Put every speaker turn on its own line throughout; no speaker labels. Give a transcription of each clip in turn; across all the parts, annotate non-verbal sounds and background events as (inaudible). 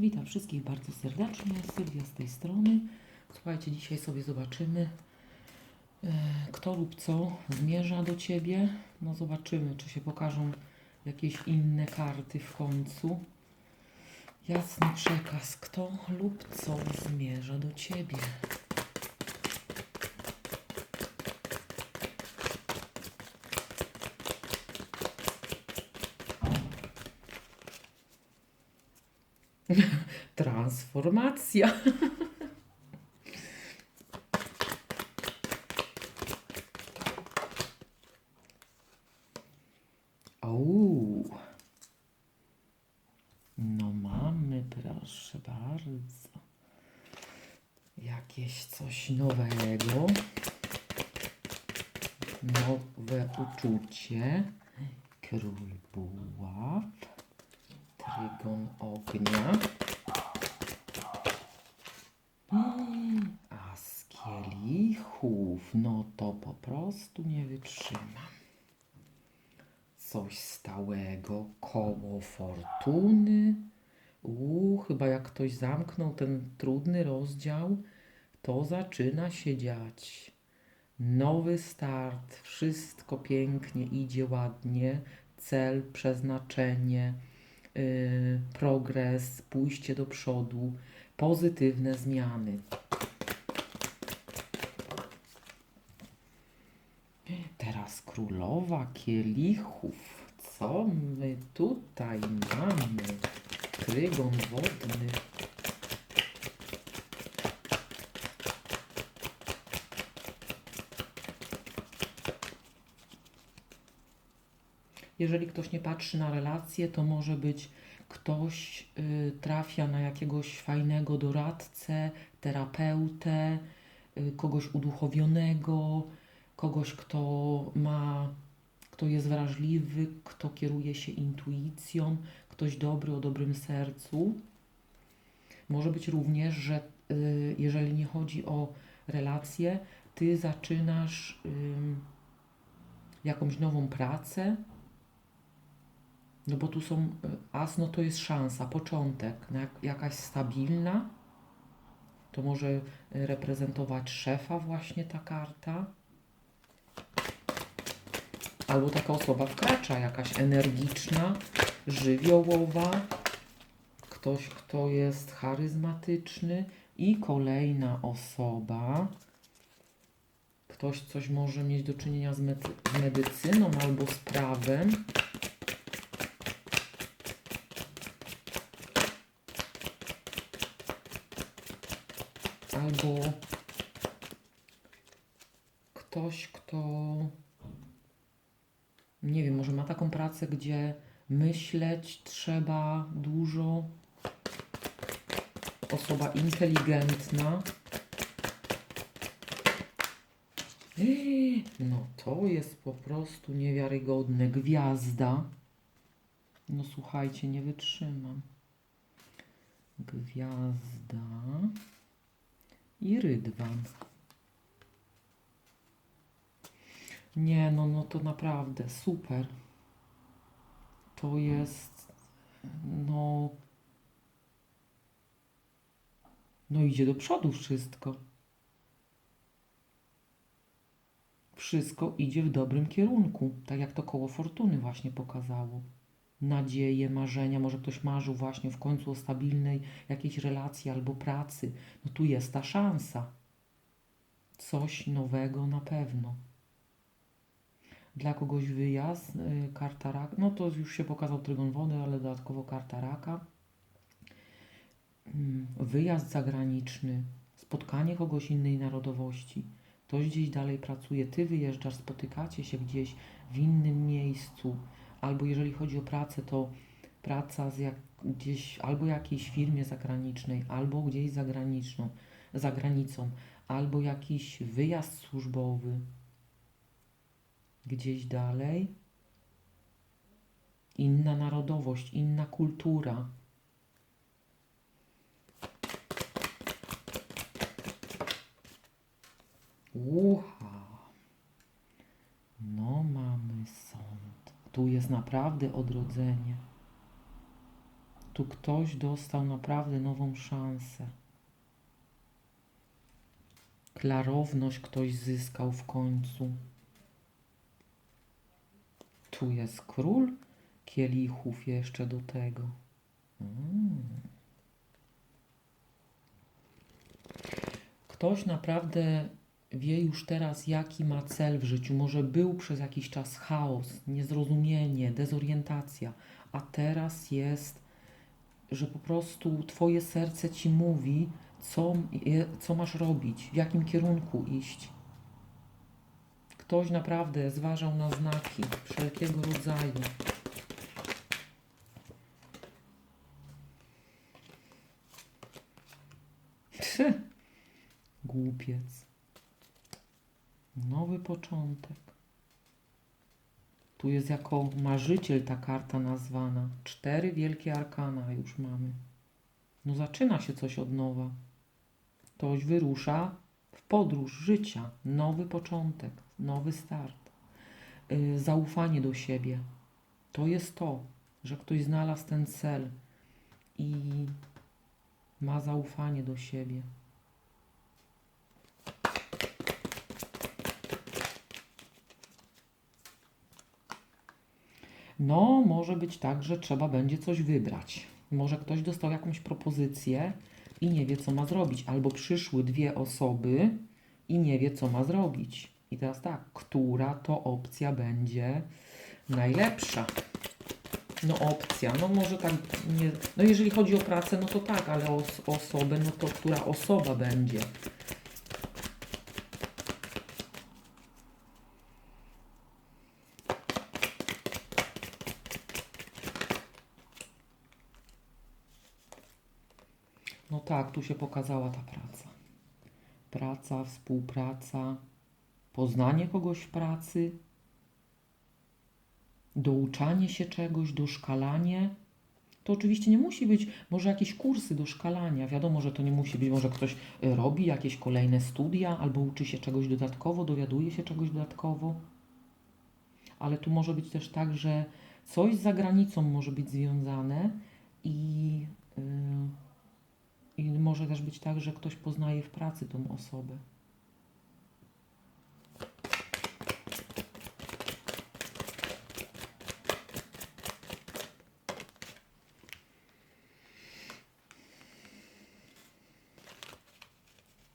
Witam wszystkich bardzo serdecznie. Sylwia z tej strony. Słuchajcie, dzisiaj sobie zobaczymy, e, kto lub co zmierza do ciebie. No zobaczymy, czy się pokażą jakieś inne karty w końcu. Jasny przekaz, kto lub co zmierza do ciebie. Transformacja. Ouu. (laughs) No mamy, proszę bardzo. Jakieś coś nowego. Nowe uczucie. Król buław. Trygon ognia. A z kielichów, no to po prostu nie wytrzymam. Coś stałego, koło fortuny. Uuu, chyba jak ktoś zamknął ten trudny rozdział, to zaczyna się dziać. Nowy start, wszystko pięknie idzie ładnie, cel, przeznaczenie, yy, progres, pójście do przodu, pozytywne zmiany. Teraz królowa kielichów. Co my tutaj mamy? Trygon wodny. Jeżeli ktoś nie patrzy na relacje, to może być ktoś y, trafia na jakiegoś fajnego doradcę, terapeutę, y, kogoś uduchowionego, kogoś, kto ma, kto jest wrażliwy, kto kieruje się intuicją, ktoś dobry o dobrym sercu. Może być również, że y, jeżeli nie chodzi o relacje, ty zaczynasz jakąś nową pracę, no bo tu są y, as, no to jest szansa, początek, jak, jakaś stabilna. To może y, reprezentować szefa właśnie ta karta. Albo taka osoba wkracza, jakaś energiczna, żywiołowa. Ktoś, kto jest charyzmatyczny. I kolejna osoba. Ktoś coś może mieć do czynienia z, z medycyną albo z prawem. albo ktoś, kto nie wiem, może ma taką pracę, gdzie myśleć trzeba dużo. Osoba inteligentna. Eee, No to jest po prostu niewiarygodne. Gwiazda. No słuchajcie, nie wytrzymam. Gwiazda i rydwan. Nie, no, no to naprawdę super. To jest, no, no idzie do przodu wszystko. Wszystko idzie w dobrym kierunku, tak jak to koło fortuny właśnie pokazało. Nadzieje, marzenia, może ktoś marzył właśnie w końcu o stabilnej jakiejś relacji albo pracy. No tu jest ta szansa. Coś nowego na pewno. Dla kogoś wyjazd, y, karta raka, no to już się pokazał trygon wody, ale dodatkowo karta raka. Mm, Wyjazd zagraniczny, spotkanie kogoś innej narodowości. Ktoś gdzieś dalej pracuje, ty wyjeżdżasz, spotykacie się gdzieś w innym miejscu, albo jeżeli chodzi o pracę, to praca z jak, gdzieś albo jakiejś firmie zagranicznej, albo gdzieś zagraniczną, za granicą, albo jakiś wyjazd służbowy gdzieś dalej. Inna narodowość, inna kultura. Ucha. No mamy sąd. Tu jest naprawdę odrodzenie. Tu ktoś dostał naprawdę nową szansę. Klarowność ktoś zyskał w końcu. Tu jest król kielichów jeszcze do tego. Ktoś naprawdę wie już teraz, jaki ma cel w życiu. Może był przez jakiś czas chaos, niezrozumienie, dezorientacja, a teraz jest, że po prostu Twoje serce ci mówi, co, co masz robić, w jakim kierunku iść. Ktoś naprawdę zważał na znaki wszelkiego rodzaju. (laughs) Głupiec. Nowy początek. Tu jest jako marzyciel ta karta nazwana. Cztery wielkie arkana już mamy. No zaczyna się coś od nowa. Ktoś wyrusza w podróż życia. Nowy początek, nowy start. Yy, zaufanie do siebie. To jest to, że ktoś znalazł ten cel i ma zaufanie do siebie. No, może być tak, że trzeba będzie coś wybrać. Może ktoś dostał jakąś propozycję i nie wie, co ma zrobić, albo przyszły dwie osoby i nie wie, co ma zrobić. I teraz tak, która to opcja będzie najlepsza? No opcja, no może tak nie, no jeżeli chodzi o pracę, no to tak, ale o os- osobę, no to która osoba będzie? No tak, tu się pokazała ta praca. Praca, współpraca, poznanie kogoś w pracy, douczanie się czegoś, doszkalanie. To oczywiście nie musi być, może jakieś kursy doszkalania. Wiadomo, że to nie musi być, może ktoś y, robi jakieś kolejne studia albo uczy się czegoś dodatkowo, dowiaduje się czegoś dodatkowo. Ale tu może być też tak, że coś z zagranicą może być związane i, y, i może też być tak, że ktoś poznaje w pracy tą osobę.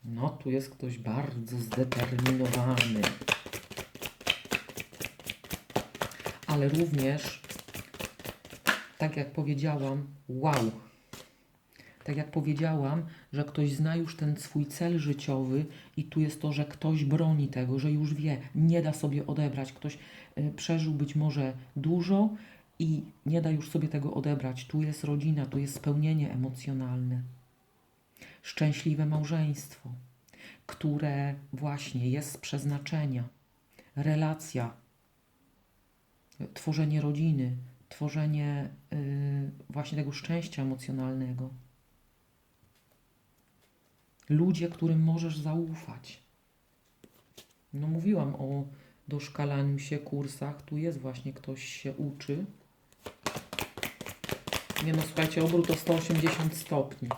No, tu jest ktoś bardzo zdeterminowany. Ale również, tak jak powiedziałam, wow. Tak jak powiedziałam, że ktoś zna już ten swój cel życiowy i tu jest to, że ktoś broni tego, że już wie, nie da sobie odebrać. Ktoś y, przeżył być może dużo i nie da już sobie tego odebrać. Tu jest rodzina, tu jest spełnienie emocjonalne szczęśliwe małżeństwo, które właśnie jest z przeznaczenia, relacja, tworzenie rodziny, tworzenie y, właśnie tego szczęścia emocjonalnego. Ludzie, którym możesz zaufać. No mówiłam o doszkalaniu się, kursach. Tu jest właśnie ktoś się uczy. Nie no, słuchajcie, obrót o 180 stopni.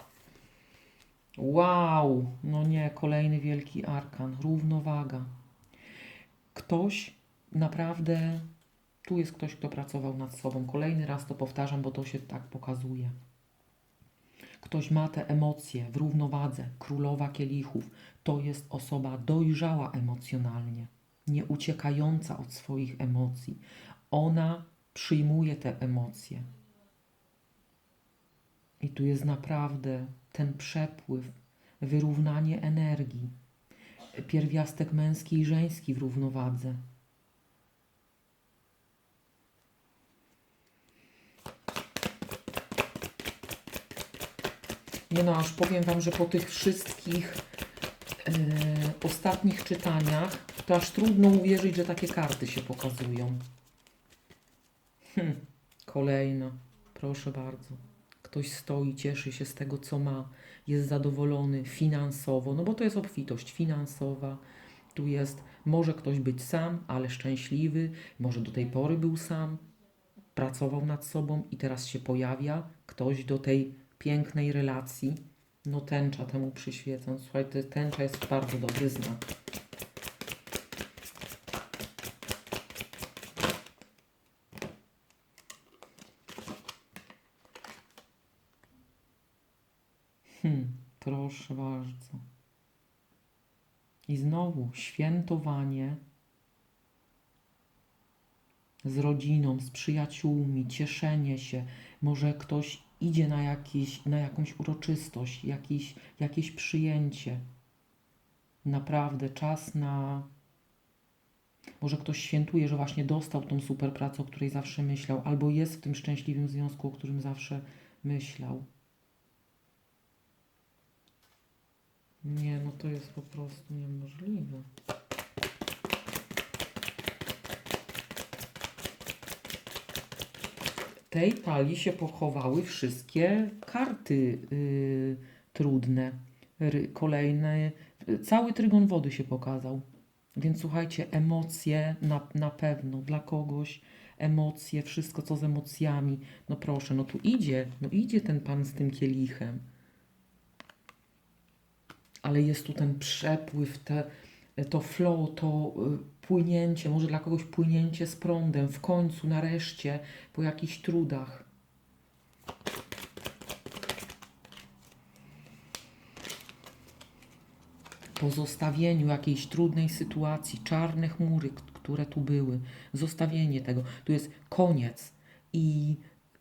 Wow, no nie, kolejny wielki arkan, równowaga. Ktoś naprawdę, tu jest ktoś, kto pracował nad sobą. Kolejny raz to powtarzam, bo to się tak pokazuje. Ktoś ma te emocje w równowadze, królowa kielichów. To jest osoba dojrzała emocjonalnie, nie uciekająca od swoich emocji. Ona przyjmuje te emocje. I tu jest naprawdę ten przepływ, wyrównanie energii, pierwiastek męski i żeński w równowadze. Nie no, aż powiem Wam, że po tych wszystkich e, ostatnich czytaniach, to aż trudno uwierzyć, że takie karty się pokazują. Hm, kolejna, proszę bardzo. Ktoś stoi, cieszy się z tego, co ma, jest zadowolony finansowo, no bo to jest obfitość finansowa. Tu jest, może ktoś być sam, ale szczęśliwy, może do tej pory był sam, pracował nad sobą i teraz się pojawia ktoś do tej pięknej relacji. No tęcza temu przyświeca. Słuchaj, tęcza jest bardzo dobry znak. Hmm, proszę bardzo. I znowu świętowanie z rodziną, z przyjaciółmi, cieszenie się. Może ktoś idzie na, jakiś, na jakąś uroczystość, jakiś, jakieś przyjęcie. Naprawdę czas na. Może ktoś świętuje, że właśnie dostał tą super pracę, o której zawsze myślał, albo jest w tym szczęśliwym związku, o którym zawsze myślał. Nie, no to jest po prostu niemożliwe. tej talii się pochowały wszystkie karty y, trudne. Ry, kolejne, y, cały trygon wody się pokazał. Więc słuchajcie, emocje na, na pewno dla kogoś, emocje, wszystko co z emocjami. No proszę, no tu idzie, no idzie ten pan z tym kielichem. Ale jest tu ten przepływ, te, to flow, to y, płynięcie, może dla kogoś płynięcie z prądem, w końcu, nareszcie, po jakichś trudach. Po zostawieniu jakiejś trudnej sytuacji, czarne chmury, które tu były, zostawienie tego, tu jest koniec. I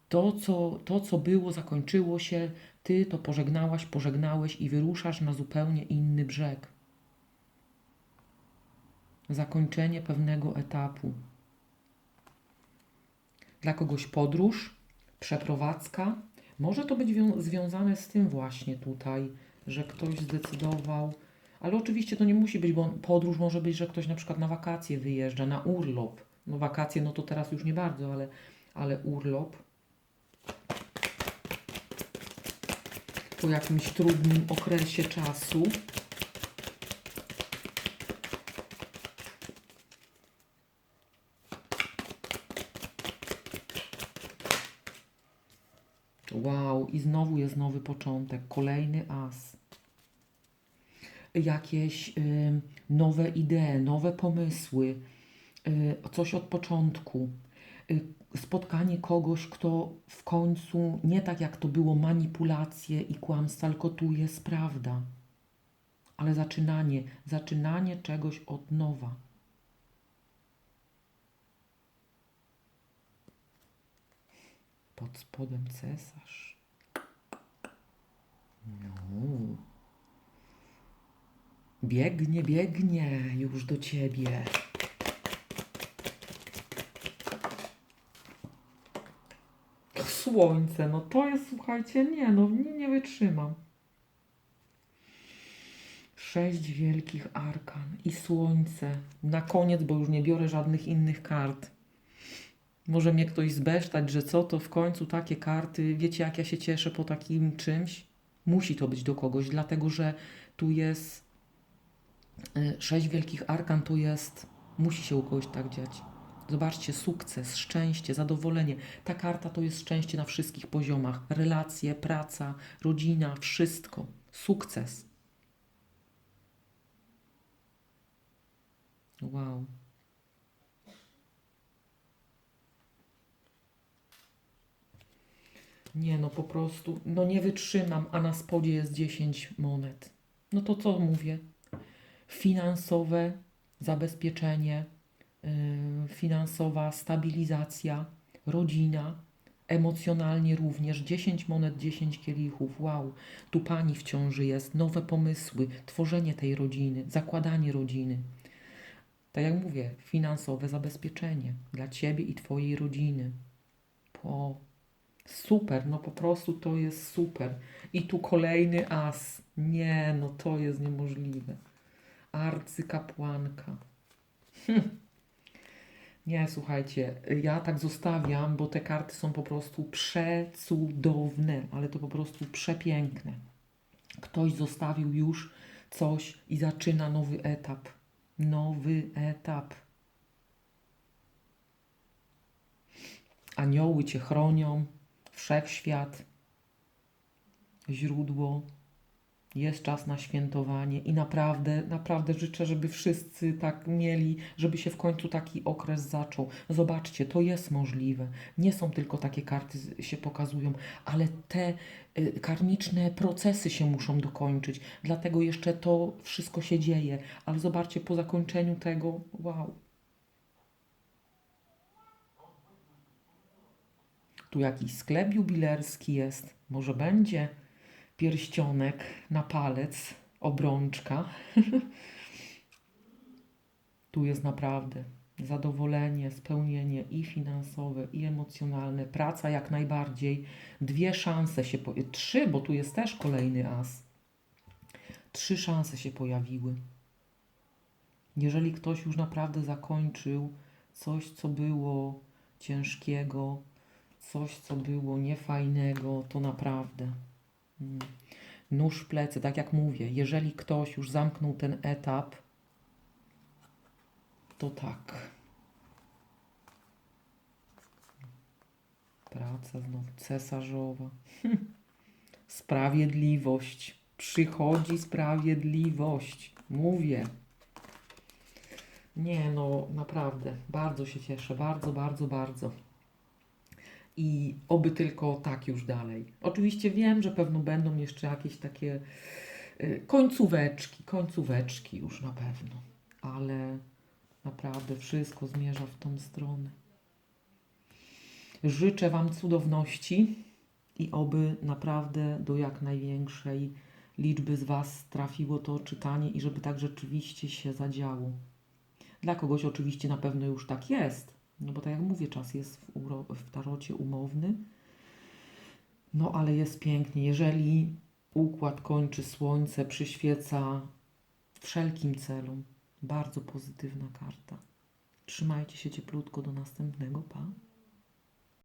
to co, to, co było, zakończyło się, ty to pożegnałaś, pożegnałeś i wyruszasz na zupełnie inny brzeg zakończenie pewnego etapu. Dla kogoś podróż, przeprowadzka. Może to być wią- związane z tym właśnie tutaj, że ktoś zdecydował, ale oczywiście to nie musi być, bo podróż może być, że ktoś na przykład na wakacje wyjeżdża, na urlop. No wakacje, no to teraz już nie bardzo, ale, ale urlop. Po jakimś trudnym okresie czasu. Wow, i znowu jest nowy początek, kolejny as. Jakieś y, nowe idee, nowe pomysły, y, coś od początku. Y, spotkanie kogoś, kto w końcu nie tak jak to było manipulacje i kłamstwa, tylko tu jest prawda. Ale zaczynanie, zaczynanie czegoś od nowa. Pod spodem cesarz. No. Biegnie, biegnie już do ciebie. Słońce, no to jest, słuchajcie, nie, no nie, nie wytrzymam. Sześć wielkich arkan i słońce. Na koniec, bo już nie biorę żadnych innych kart. Może mnie ktoś zbesztać, że co to w końcu takie karty. Wiecie, jak ja się cieszę po takim czymś? Musi to być do kogoś, dlatego że tu jest y, sześć wielkich arkan, to jest, musi się u kogoś tak dziać. Zobaczcie, sukces, szczęście, zadowolenie. Ta karta to jest szczęście na wszystkich poziomach. Relacje, praca, rodzina, wszystko. Sukces. Wow. Nie, no po prostu, no nie wytrzymam, a na spodzie jest 10 monet. No to co mówię? Finansowe zabezpieczenie, finansowa stabilizacja, rodzina, emocjonalnie również 10 monet, 10 kielichów. Wow, tu pani w ciąży jest, nowe pomysły, tworzenie tej rodziny, zakładanie rodziny. Tak jak mówię, finansowe zabezpieczenie dla ciebie i twojej rodziny. Po Super, no po prostu to jest super. I tu kolejny as. Nie, no to jest niemożliwe. Arcykapłanka. Hm. Nie, słuchajcie, ja tak zostawiam, bo te karty są po prostu przecudowne, ale to po prostu przepiękne. Ktoś zostawił już coś i zaczyna nowy etap. Nowy etap. Anioły Cię chronią, wszechświat, źródło. Jest czas na świętowanie i naprawdę, naprawdę życzę, żeby wszyscy tak mieli, żeby się w końcu taki okres zaczął. Zobaczcie, to jest możliwe. Nie są tylko takie karty się pokazują, ale te y, karmiczne procesy się muszą dokończyć. Dlatego jeszcze to wszystko się dzieje. Ale zobaczcie, po zakończeniu tego, wow. Tu jakiś sklep jubilerski jest. Może będzie pierścionek na palec, obrączka. (laughs) tu jest naprawdę zadowolenie, spełnienie i finansowe, i emocjonalne. Praca jak najbardziej. Dwie szanse się, po... trzy, bo tu jest też kolejny as. Trzy szanse się pojawiły. Jeżeli ktoś już naprawdę zakończył coś, co było ciężkiego, coś, co było niefajnego, to naprawdę. Mm, Nóż w plecy, tak jak mówię, jeżeli ktoś już zamknął ten etap, to tak. Praca znowu cesarzowa. (laughs) Sprawiedliwość. Przychodzi sprawiedliwość. Mówię. Nie, no naprawdę. Bardzo się cieszę. Bardzo, bardzo, bardzo. I oby tylko tak już dalej. Oczywiście wiem, że pewno będą jeszcze jakieś takie y, końcóweczki, końcóweczki już na pewno. Ale naprawdę wszystko zmierza w tą stronę. Życzę Wam cudowności i oby naprawdę do jak największej liczby z Was trafiło to czytanie i żeby tak rzeczywiście się zadziało. Dla kogoś oczywiście na pewno już tak jest, no bo tak jak mówię, czas jest w, w tarocie umowny. No ale jest pięknie. Jeżeli układ kończy słońce, przyświeca wszelkim celom. Bardzo pozytywna karta. Trzymajcie się cieplutko do następnego. Pa.